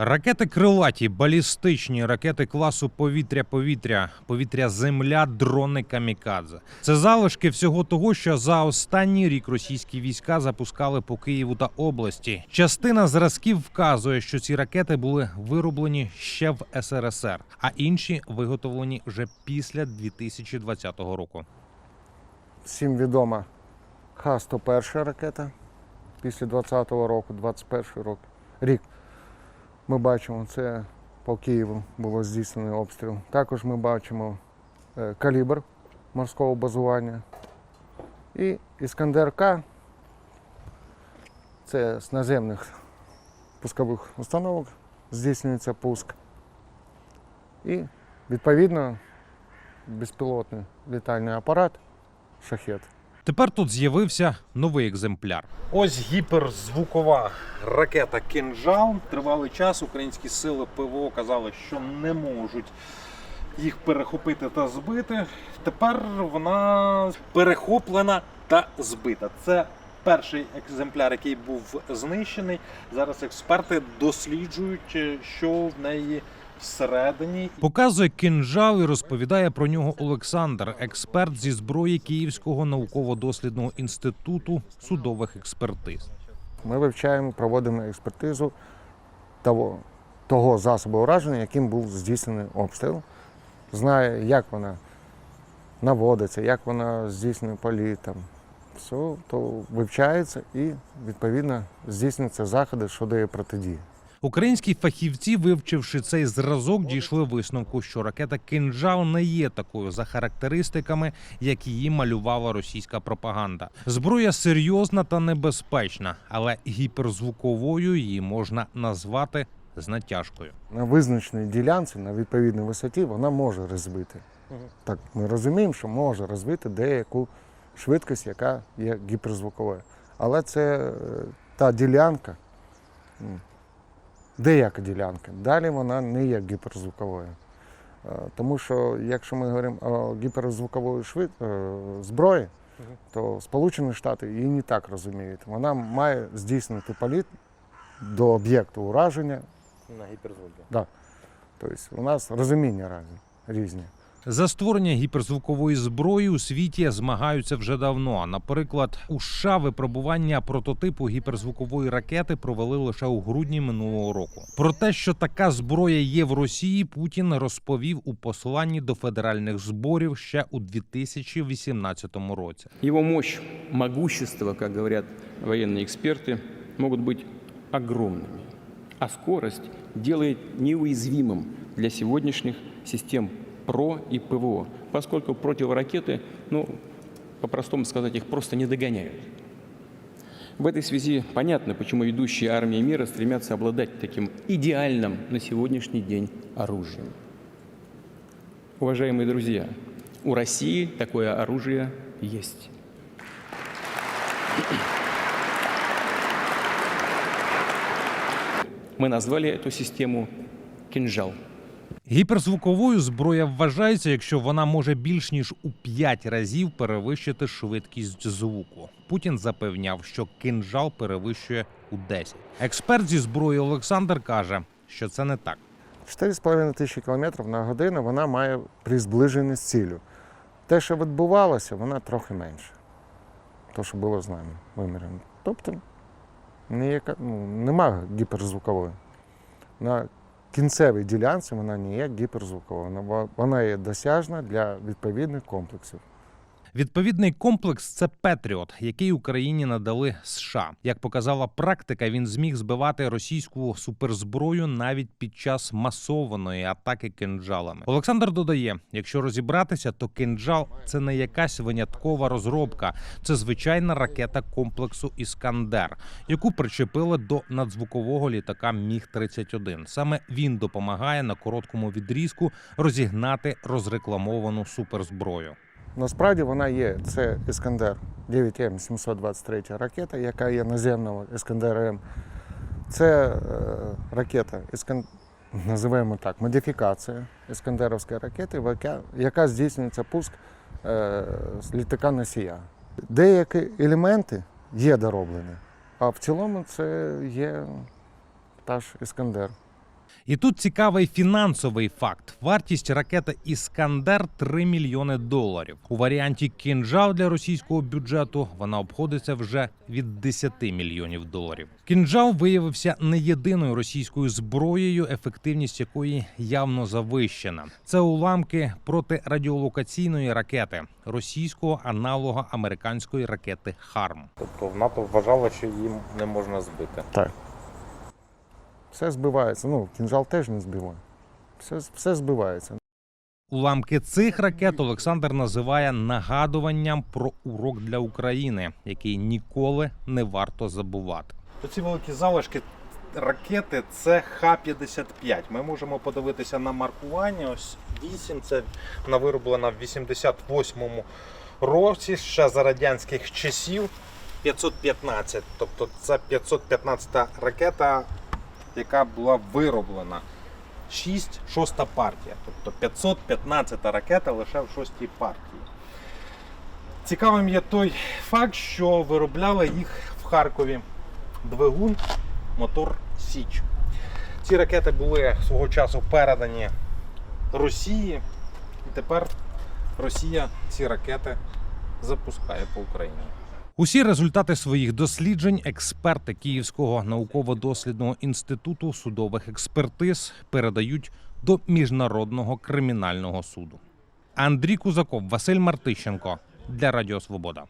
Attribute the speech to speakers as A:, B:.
A: Ракети крилаті, балістичні, ракети класу повітря-повітря, повітря-земля, дрони камікадзе. Це залишки всього того, що за останній рік російські війська запускали по Києву та області. Частина зразків вказує, що ці ракети були вироблені ще в СРСР, а інші виготовлені вже після 2020 року.
B: Всім відома Х-101 ракета після 20-го року, 21 рок, рік. Ми бачимо, це по Києву було здійснений обстріл. Також ми бачимо е, калібр морського базування. І Іскандер К. Це з наземних пускових установок здійснюється пуск. І відповідно безпілотний літальний апарат шахет.
A: Тепер тут з'явився новий екземпляр. Ось гіперзвукова ракета Кінжал. Тривалий час українські сили ПВО казали, що не можуть їх перехопити та збити. Тепер вона перехоплена та збита. Це перший екземпляр, який був знищений. Зараз експерти досліджують, е, що в неї всередині. Показує кинжал і розповідає про нього Олександр, експерт зі зброї Київського науково-дослідного інституту судових експертиз.
B: Ми вивчаємо, проводимо експертизу того, того засобу ураження, яким був здійснений обстріл. Знає, як вона наводиться, як вона здійснює політ. Там. Все то вивчається і відповідно здійснюються заходи щодо її протидії.
A: Українські фахівці, вивчивши цей зразок, дійшли висновку, що ракета «Кинжал» не є такою за характеристиками, як її малювала російська пропаганда. Зброя серйозна та небезпечна, але гіперзвуковою її можна назвати з натяжкою.
B: На визначеній ділянці, на відповідній висоті, вона може розбити. Так, ми розуміємо, що може розвити деяку швидкість, яка є гіперзвуковою. Але це е, та ділянка, деяка ділянка. Далі вона не є гіперзвуковою. Е, Тому що якщо ми говоримо о гіперзвукової швид... е, зброї, то Сполучені Штати її не так розуміють. Вона має здійснити політ до об'єкту ураження.
C: На гіперзвуки.
B: Да. Тобто у нас розуміння різні.
A: За створення гіперзвукової зброї у світі змагаються вже давно. Наприклад, у США випробування прототипу гіперзвукової ракети провели лише у грудні минулого року. Про те, що така зброя є в Росії, Путін розповів у посланні до федеральних зборів ще у 2018 році.
D: Его мощь, могущество, как говорят военные эксперты, могут быть огромными. А скорость делает неуязвимым для сегодняшних систем ПРО и ПВО, поскольку противоракеты, ну, по-простому сказать, их просто не догоняют. В этой связи понятно, почему ведущие армии мира стремятся обладать таким идеальным на сегодняшний день оружием. Уважаемые друзья, у России такое оружие есть. Мы назвали эту систему «кинжал».
A: Гіперзвуковою зброя вважається, якщо вона може більш ніж у 5 разів перевищити швидкість звуку. Путін запевняв, що кинжал перевищує у 10. Експерт зі зброї Олександр каже, що це не так.
B: 4,5 тисячі кілометрів на годину вона має при зближенні з ціллю. Те, що відбувалося, вона трохи менше. То, що було з нами вимірено. Тобто ніяка, ну, нема гіперзвукової. На кінцевій ділянці вона не є гіперзвуковою. Вона, вона є досяжна для відповідних комплексів.
A: Відповідний комплекс це Петріот, який Україні надали США. Як показала практика, він зміг збивати російську суперзброю навіть під час масованої атаки кинджалами. Олександр додає: якщо розібратися, то кинджал це не якась виняткова розробка, це звичайна ракета комплексу Іскандер, яку причепили до надзвукового літака Міг 31 Саме він допомагає на короткому відрізку розігнати розрекламовану суперзброю.
B: Насправді вона є. Це Іскандер 9М 723 ракета, яка є наземного Іскандер М. Це е, ракета, іскан... називаємо так, модифікація іскандеровської ракети, яка, яка здійснюється пуск е, з літака носія. Деякі елементи є дороблені, а в цілому це є та ж Іскандер.
A: І тут цікавий фінансовий факт: вартість ракети Іскандер 3 мільйони доларів. У варіанті кінжал для російського бюджету вона обходиться вже від 10 мільйонів доларів. Кінжал виявився не єдиною російською зброєю, ефективність якої явно завищена. Це уламки протирадіолокаційної ракети російського аналога американської ракети Харм. Тобто в НАТО вважало, що їм не можна збити.
B: Так. Все збивається. Ну, кінжал теж не збиває. Все, все збивається.
A: Уламки цих ракет Олександр називає нагадуванням про урок для України, який ніколи не варто забувати. Ці великі залишки ракети це Х-55. Ми можемо подивитися на маркування. Ось 8, це вона вироблена в 88-му році, ще за радянських часів. 515, тобто це 515 ракета, яка була вироблена. 6, шоста партія. Тобто 515 ракета лише в шостій партії. Цікавим є той факт, що виробляли їх в Харкові двигун, мотор Січ. Ці ракети були свого часу передані Росії, і тепер Росія ці ракети запускає по Україні. Усі результати своїх досліджень експерти Київського науково-дослідного інституту судових експертиз передають до міжнародного кримінального суду. Андрій Кузаков, Василь Мартищенко для Радіо Свобода.